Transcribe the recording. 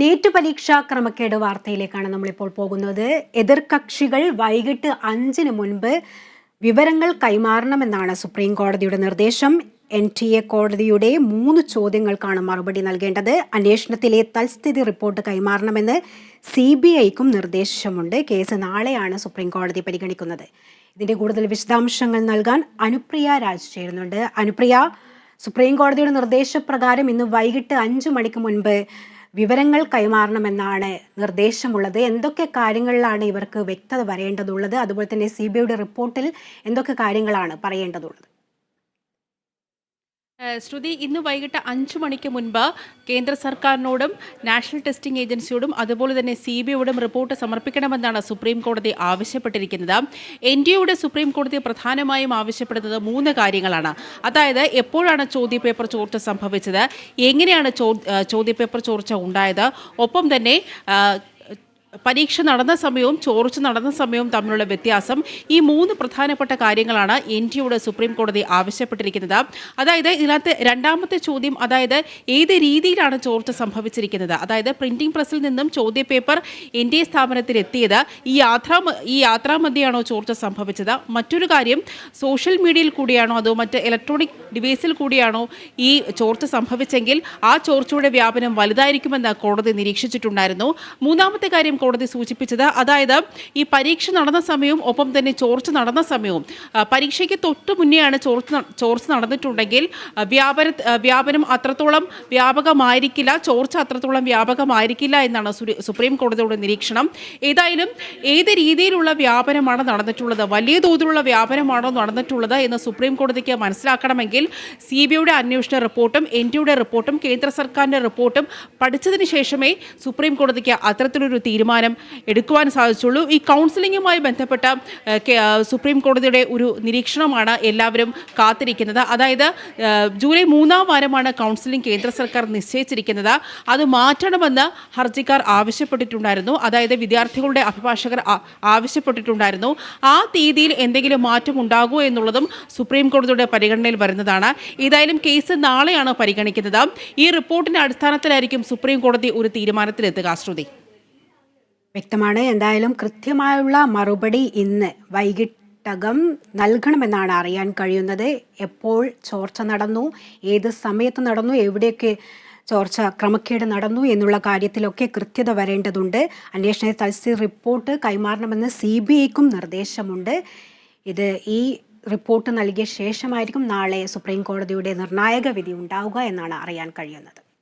NEET പരീക്ഷാ ക്രമക്കേട് വാർത്തയിലേക്കാണ് നമ്മളിപ്പോൾ പോകുന്നത്. എതിർകക്ഷികൾ വൈകിട്ട് അഞ്ചിന് മുൻപ് വിവരങ്ങൾ കൈമാറണമെന്നാണ് സുപ്രീം കോടതിയുടെ നിർദ്ദേശം. എൻ ടി എ കോടതിയുടെ മൂന്ന് ചോദ്യങ്ങൾക്കാണ് മറുപടി നൽകേണ്ടത്. അന്വേഷണത്തിലെ തൽസ്ഥിതി റിപ്പോർട്ട് കൈമാറണമെന്ന് സി ബി ഐക്കും നിർദ്ദേശമുണ്ട്. കേസ് നാളെയാണ് സുപ്രീം കോടതി പരിഗണിക്കുന്നത്. ഇതിന്റെ കൂടുതൽ വിശദാംശങ്ങൾ നൽകാൻ അനുപ്രിയ രാജ് ചേരുന്നുണ്ട്. അനുപ്രിയ സുപ്രീം കോടതിയുടെ നിർദ്ദേശപ്രകാരം ഇന്ന് വൈകിട്ട് അഞ്ചു മണിക്ക് മുൻപ് വിവരങ്ങൾ കൈമാറണമെന്നാണ് നിർദ്ദേശമുള്ളത്. എന്തൊക്കെ കാര്യങ്ങളിലാണ് ഇവർക്ക് വ്യക്തത വരേണ്ടതുള്ളത്? അതുപോലെ തന്നെ സി ബി ഐയുടെ റിപ്പോർട്ടിൽ എന്തൊക്കെ കാര്യങ്ങളാണ് പറയേണ്ടതുള്ളത്? ശ്രുതി ഇന്ന് വൈകിട്ട് അഞ്ചു മണിക്ക് മുൻപ് കേന്ദ്ര സർക്കാരിനോടും നാഷണൽ ടെസ്റ്റിംഗ് ഏജൻസിയോടും അതുപോലെ തന്നെ സി ബി ഐയോടും റിപ്പോർട്ട് സമർപ്പിക്കണമെന്നാണ് സുപ്രീം കോടതി ആവശ്യപ്പെട്ടിരിക്കുന്നത്. എൻ ഡി എയുടെ സുപ്രീം കോടതി പ്രധാനമായും ആവശ്യപ്പെടുന്നത് മൂന്ന് കാര്യങ്ങളാണ്. അതായത് എപ്പോഴാണ് ചോദ്യപേപ്പർ ചോർച്ച സംഭവിച്ചത്? എങ്ങനെയാണ് ചോദ്യപേപ്പർ ചോർച്ച ഉണ്ടായത്? ഒപ്പം തന്നെ പരീക്ഷ നടന്ന സമയവും ചോർച്ച നടന്ന സമയവും തമ്മിലുള്ള വ്യത്യാസം ഈ മൂന്ന് പ്രധാനപ്പെട്ട കാര്യങ്ങളാണ് എൻ ടിയുടെ സുപ്രീം കോടതി ആവശ്യപ്പെട്ടിരിക്കുന്നത്. അതായത് ഇതിനകത്ത് രണ്ടാമത്തെ ചോദ്യം അതായത് ഏത് രീതിയിലാണ് ചോർച്ച സംഭവിച്ചിരിക്കുന്നത്? അതായത് പ്രിന്റിംഗ് പ്രസ്സിൽ നിന്നും ചോദ്യപേപ്പർ എൻ ഡി എ സ്ഥാപനത്തിൽ എത്തിയത് ഈ യാത്രാ ഈ യാത്രാമധ്യയാണോ ചോർച്ച സംഭവിച്ചത്? മറ്റൊരു കാര്യം സോഷ്യൽ മീഡിയയിൽ കൂടിയാണോ അതോ മറ്റ് ഇലക്ട്രോണിക് ഡിവൈസിൽ കൂടിയാണോ ഈ ചോർച്ച സംഭവിച്ചെങ്കിൽ ആ ചോർച്ചയുടെ വ്യാപനം വലുതായിരിക്കുമെന്ന് കോടതി നിരീക്ഷിച്ചിട്ടുണ്ടായിരുന്നു. മൂന്നാമത്തെ കാര്യം കോടതി സൂചിപ്പിച്ചത്. അതായത് ഈ പരീക്ഷ നടന്ന സമയവും ഒപ്പം തന്നെ ചോർച്ച നടന്ന സമയവും പരീക്ഷയ്ക്ക് തൊട്ടു മുന്നെയാണ് ചോർച്ച ചോർച്ച നടന്നിട്ടുണ്ടെങ്കിൽ വ്യാപന വ്യാപനം അത്രത്തോളം വ്യാപകമായിരിക്കില്ല ചോർച്ച അത്രത്തോളം വ്യാപകമായിരിക്കില്ല എന്നാണ് സുപ്രീം കോടതിയുടെ നിരീക്ഷണം. ഏതായാലും ഏത് രീതിയിലുള്ള വ്യാപനമാണ് നടന്നിട്ടുള്ളത് വലിയ തോതിലുള്ള വ്യാപനമാണോ നടന്നിട്ടുള്ളത് എന്ന് സുപ്രീം കോടതിക്ക് മനസ്സിലാക്കണമെങ്കിൽ സി ബി ഐയുടെ അന്വേഷണ റിപ്പോർട്ടും എൻ ഡിയുടെ റിപ്പോർട്ടും കേന്ദ്ര സർക്കാരിന്റെ റിപ്പോർട്ടും പഠിച്ചതിന് ശേഷമേ സുപ്രീം കോടതിക്ക് അത്തരത്തിലൊരു തീരുമാനം എടുക്കുവാൻ സാധിച്ചുള്ളൂ. ഈ കൗൺസിലിങ്ങുമായി ബന്ധപ്പെട്ട സുപ്രീം കോടതിയുടെ ഒരു നിരീക്ഷണമാണ് എല്ലാവരും കാത്തിരിക്കുന്നത്. അതായത് ജൂലൈ മൂന്നാം വാരമാണ് കൗൺസിലിംഗ് കേന്ദ്ര സർക്കാർ നിശ്ചയിച്ചിരിക്കുന്നത്. അത് മാറ്റണമെന്ന് ഹർജിക്കാർ ആവശ്യപ്പെട്ടിട്ടുണ്ടായിരുന്നു. അതായത് വിദ്യാർത്ഥികളുടെ അഭിഭാഷകർ ആവശ്യപ്പെട്ടിട്ടുണ്ടായിരുന്നു. ആ തീയതിയിൽ എന്തെങ്കിലും മാറ്റം ഉണ്ടാകുമോ എന്നുള്ളതും സുപ്രീം കോടതിയുടെ പരിഗണനയിൽ വരുന്നതാണ്. ഏതായാലും കേസ് നാളെയാണ് പരിഗണിക്കുന്നത്. ഈ റിപ്പോർട്ടിന്റെ അടിസ്ഥാനത്തിലായിരിക്കും സുപ്രീം കോടതി ഒരു തീരുമാനത്തിലെത്തുക. ശ്രുതി. വ്യക്തമാണ്. എന്തായാലും കൃത്യമായുള്ള മറുപടി ഇന്ന് വൈകിട്ടകം നൽകണമെന്നാണ് അറിയാൻ കഴിയുന്നത്. എപ്പോൾ ചോർച്ച നടന്നു ഏത് സമയത്ത് നടന്നു എവിടെയൊക്കെ ചോർച്ച ക്രമക്കേട് നടന്നു എന്നുള്ള കാര്യത്തിലൊക്കെ കൃത്യത വരേണ്ടതുണ്ട്. അന്വേഷണ തൽസ്ഥിതി റിപ്പോർട്ട് കൈമാറണമെന്ന് സി ബി ഐക്കും നിർദ്ദേശമുണ്ട്. ഇത് ഈ റിപ്പോർട്ട് നൽകിയ ശേഷമായിരിക്കും നാളെ സുപ്രീം കോടതിയുടെ നിർണായക വിധി ഉണ്ടാവുക എന്നാണ് അറിയാൻ കഴിയുന്നത്.